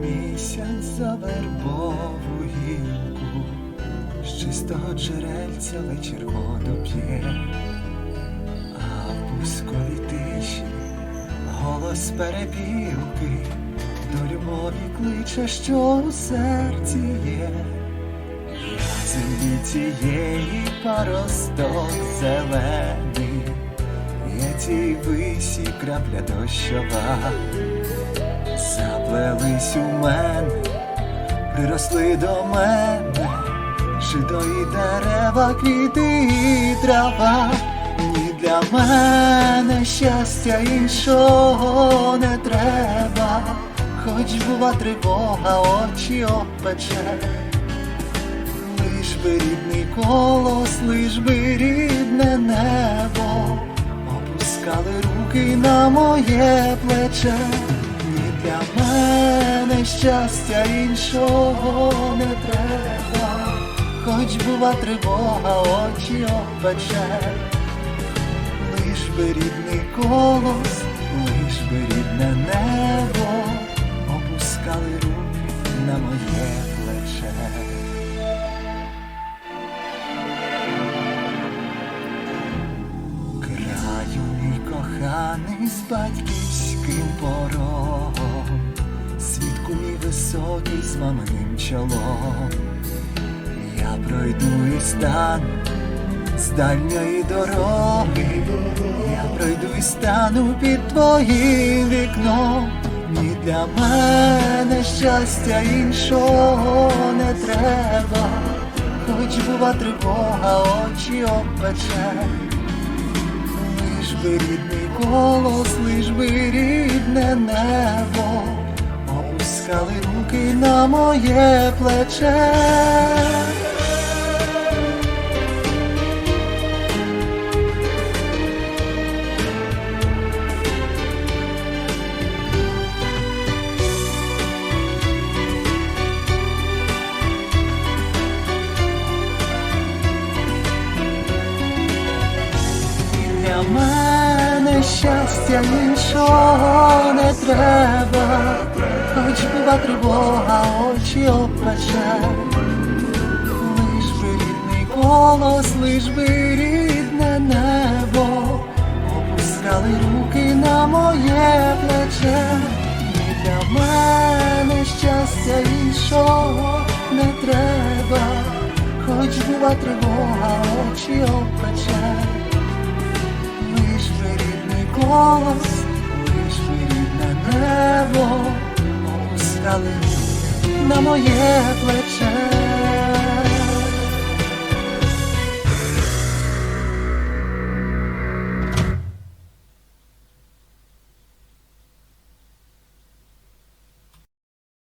місяць за вербову гілку, з чистого джерельця вечір воду п'є, а в пусковій тиші голос перепілки до любові кличе, що у серці є, на землі цієї паросток зелений, є цій висі крапля дощова заплелись у мене, приросли до мене, жито і дерева, квіти і трава. Ні для мене щастя іншого не треба, хоч бува тривога, очі опече. Лиш би рідний колос, лиш би рідне небо, опускали руки на моє плече, ні для мене щастя іншого не треба, хоч бува тривога, очі опече, лиш би рідний колос, лиш би рідне небо, опускали руки на моє плече. Краю мій коханий з батьківським порогом, свідку мій високий з маминим чолом. Я пройду і стану з дальньої дороги, я пройду і стану під твоїм вікном. Ні для мене щастя іншого не треба, хоч бува тривога, очі опече. Лиш би рідний голос, лиш би рідне небо, руки на моє плече. Для мене щастя іншого не треба, хоч тривога, очі опече. Лиш би рідний голос, лиш би рідне небо, опускали руки на моє плече. Ні для мене щастя іншого не треба, хоч бува тривога, очі опече. Лиш би рідний голос, лиш би рідне небо, опускали на моє плече.